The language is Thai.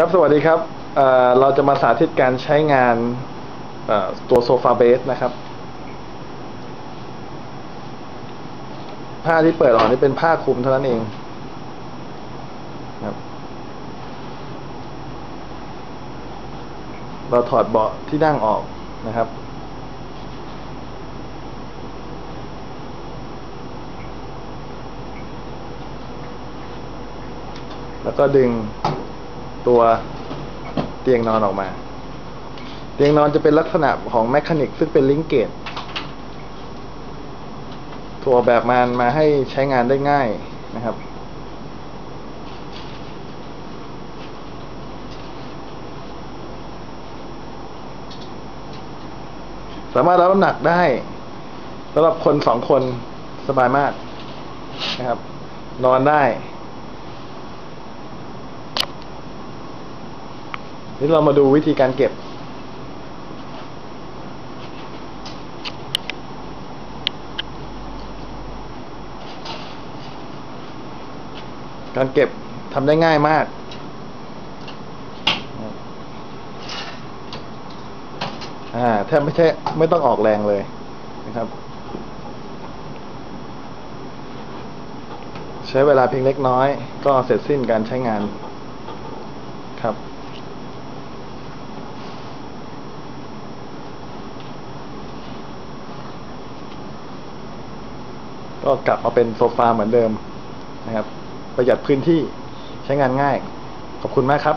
ครับสวัสดีครับเเราจะมาสาธิตการใช้งานตัวโซฟาเบสนะครับ ผ้าที่เปิดออกนี่เป็นผ้าคลุมเท่านั้นเองครับ เราถอดเบาะที่นั่งออกนะครับ แล้วก็ดึง ตัวเตียงนอนออกมา เตียงนอนจะเป็นลักษณะของแมคานิกซึ่งเป็นลิงเกตตัวแบบมันมาให้ใช้งานได้ง่ายนะครับสามารถรับน้ำหนักได้สำหรับคนสองคนสบายมากนะครับ นอนได้ นี่เรามาดูวิธีการเก็บ การเก็บทำได้ง่ายมาก อ่าแทบไม่ใช่ไม่ต้องออกแรงเลยนะครับ ใช้เวลาเพียงเล็กน้อย ก็เสร็จสิ้นการใช้งานครับ ก็กลับมาเป็นโซฟาเหมือนเดิมนะครับ ประหยัดพื้นที่ใช้งานง่าย ขอบคุณมากครับ